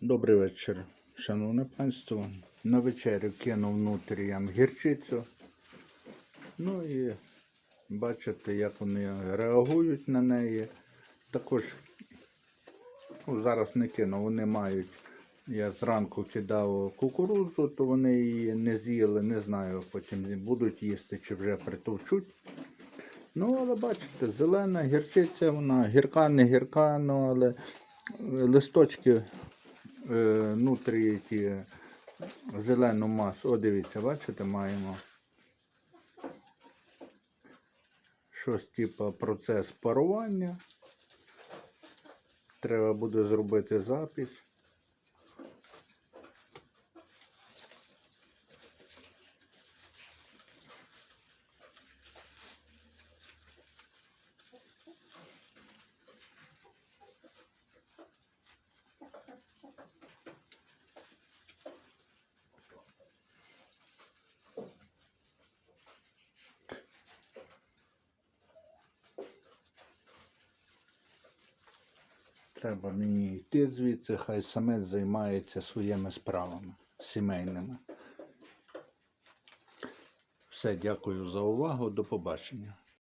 Добрий вечір, шановне панство. На вечерю кинув нутріям гірчицю. Ну і бачите, як вони реагують на неї. Також ну, зараз не кинув, вони мають. Я зранку кидав кукурудзу, то вони її не з'їли, не знаю, потім будуть їсти чи вже притовчуть. Ну, але бачите, зелена гірчиця, вона гірка, не гірка, ну, але листочки е, нутрії ті зелену масу. О, дивіться, бачите, маємо. Щось типу процес парування. Треба буде зробити запис. Треба мені йти звідси, хай самець займається своїми справами сімейними. Все, дякую за увагу. До побачення.